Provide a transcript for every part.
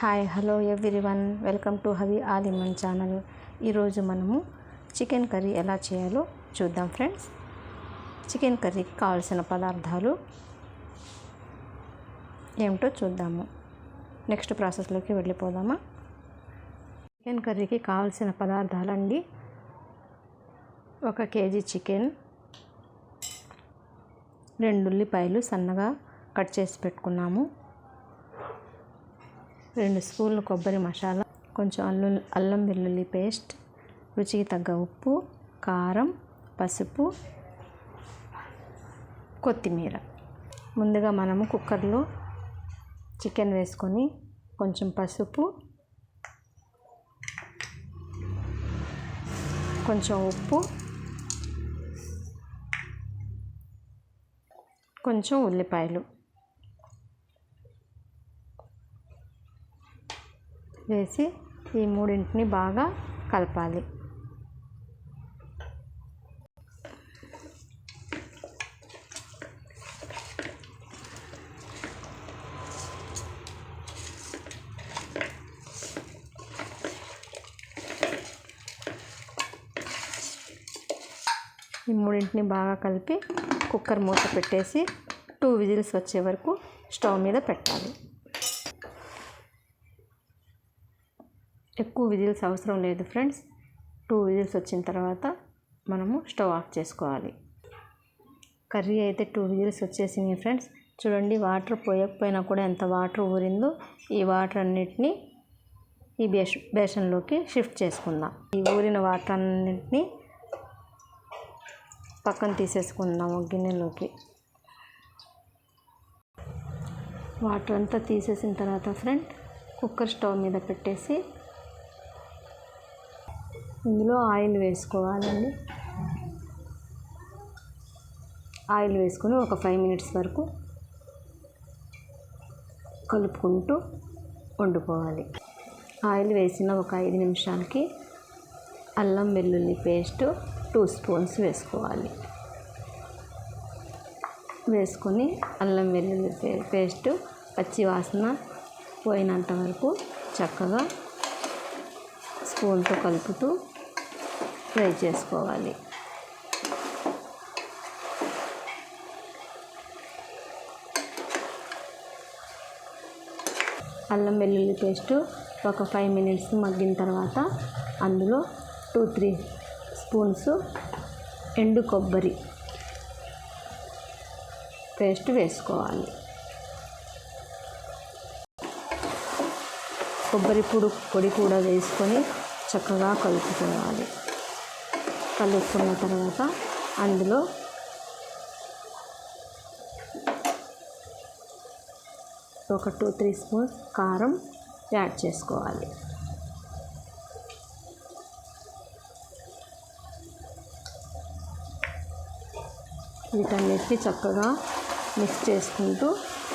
Hi hello everyone welcome to హవి ఆలిమన్ channel ఈరోజు మనము చికెన్ కర్రీ ఎలా చేయాలో చూద్దాం ఫ్రెండ్స్ చికెన్ కర్రీకి కావాల్సిన పదార్థాలు ఏమిటో చూద్దాము. నెక్స్ట్ ప్రాసెస్లోకి వెళ్ళిపోదామా? చికెన్ కర్రీకి కావాల్సిన పదార్థాలండి. ఒక కేజీ చికెన్ రెండు ఉల్లిపాయలు సన్నగా కట్ చేసి పెట్టుకున్నాము. రెండు స్పూన్లు కొబ్బరి మసాలా కొంచెం అల్లు అల్లం వెల్లుల్లి పేస్ట్ రుచికి తగ్గ ఉప్పు కారం పసుపు కొత్తిమీర. ముందుగా మనము కుక్కర్లో చికెన్ వేసుకొని కొంచెం పసుపు కొంచెం ఉప్పు కొంచెం ఉల్లిపాయలు. వేసి ఈ మూడింటిని బాగా కలపాలి. ఈ మూడింటిని బాగా కలిపి కుక్కర్ మూత పెట్టేసి టూ విజిల్స్ వచ్చే వరకు స్టవ్ మీద పెట్టాలి. ఎక్కువ విజిల్స్ అవసరం లేదు ఫ్రెండ్స్. టూ విజిల్స్ వచ్చిన తర్వాత మనము స్టవ్ ఆఫ్ చేసుకోవాలి. కర్రీ అయితే టూ విజిల్స్ వచ్చేసినాయి ఫ్రెండ్స్. చూడండి వాటర్ పోయకపోయినా కూడా ఎంత వాటర్ ఊరిందో ఈ వాటర్ అన్నిటినీ ఈ బేష బేషన్లోకి షిఫ్ట్ చేసుకుందాం. ఈ ఊరిన వాటర్ అన్నిటినీ పక్కన తీసేసుకుందాము గిన్నెలోకి. వాటర్ అంతా తీసేసిన తర్వాత ఫ్రెండ్ కుక్కర్ స్టవ్ మీద పెట్టేసి ఇందులో ఆయిల్ వేసుకోవాలండి. ఆయిల్ వేసుకొని ఒక ఫైవ్ మినిట్స్ వరకు కలుపుకుంటూ వండుకోవాలి. ఆయిల్ వేసిన ఒక ఐదు నిమిషాలకి అల్లం వెల్లుల్లి పేస్ట్ టూ స్పూన్స్ వేసుకోవాలి. వేసుకొని అల్లం వెల్లుల్లి పేస్ట్ పచ్చి వాసన పోయినంత వరకు చక్కగా స్పూన్తో కలుపుతూ ఫ్రై చేసుకోవాలి. అల్లం వెల్లుల్లి పేస్ట్ ఒక ఫైవ్ మినిట్స్ మగ్గిన తర్వాత అందులో టూ త్రీ స్పూన్స్ ఎండు కొబ్బరి పేస్ట్ వేసుకోవాలి. కొబ్బరి పొడి పొడి కూడా వేసుకొని చక్కగా కలుపుకోవాలి. కలుపుకున్న తర్వాత అందులో ఒక టూ త్రీ స్పూన్స్ కారం యాడ్ చేసుకోవాలి. వీటన్నిటి చక్కగా మిక్స్ చేసుకుంటూ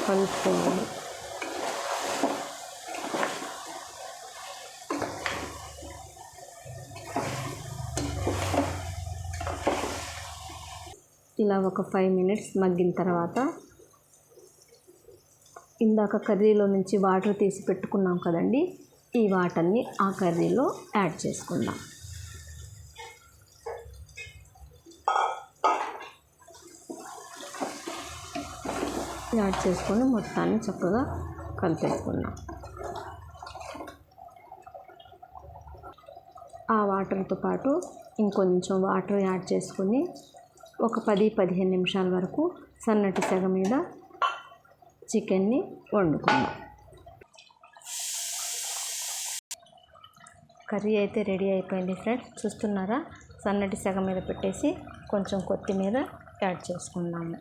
కలుపుకోవాలి. ఇలా ఒక ఫైవ్ మినిట్స్ మగ్గిన తర్వాత ఇందాక కర్రీలో నుంచి వాటర్ తీసి పెట్టుకున్నాం కదండి ఈ వాటర్ని ఆ కర్రీలో యాడ్ చేసుకుందాం. యాడ్ చేసుకొని మొత్తాన్ని చక్కగా కలిపేసుకున్నాం ఆ వాటర్తో పాటు ఇంకొంచెం వాటర్ యాడ్ చేసుకొని ఒక పది పదిహేను నిమిషాల వరకు సన్నటి సెగ మీద చికెన్ని వండుకుందాం. కర్రీ అయితే రెడీ అయిపోయింది ఫ్రెండ్స్. చూస్తున్నారా? సన్నటి సెగ మీద పెట్టేసి కొంచెం కొత్తిమీర యాడ్ చేసుకుందాము.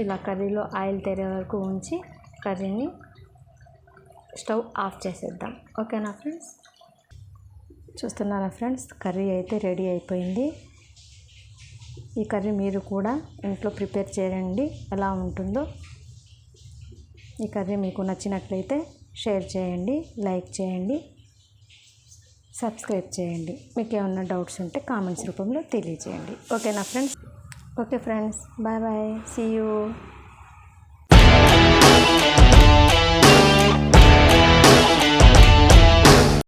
ఇలా కర్రీలో ఆయిల్ తెరే వరకు ఉంచి కర్రీని స్టవ్ ఆఫ్ చేసేద్దాం. ఓకేనా ఫ్రెండ్స్? చూస్తున్నారా ఫ్రెండ్స్? కర్రీ అయితే రెడీ అయిపోయింది. ఈ కర్రీ మీరు కూడా ఇంట్లో ప్రిపేర్ చేయండి. ఎలా ఉంటుందో ఈ కర్రీ మీకు నచ్చినట్లయితే షేర్ చేయండి లైక్ చేయండి సబ్స్క్రైబ్ చేయండి. మీకు ఏమన్నా డౌట్స్ ఉంటే కామెంట్స్ రూపంలో తెలియజేయండి. ఓకేనా friends? Okay friends bye bye. See you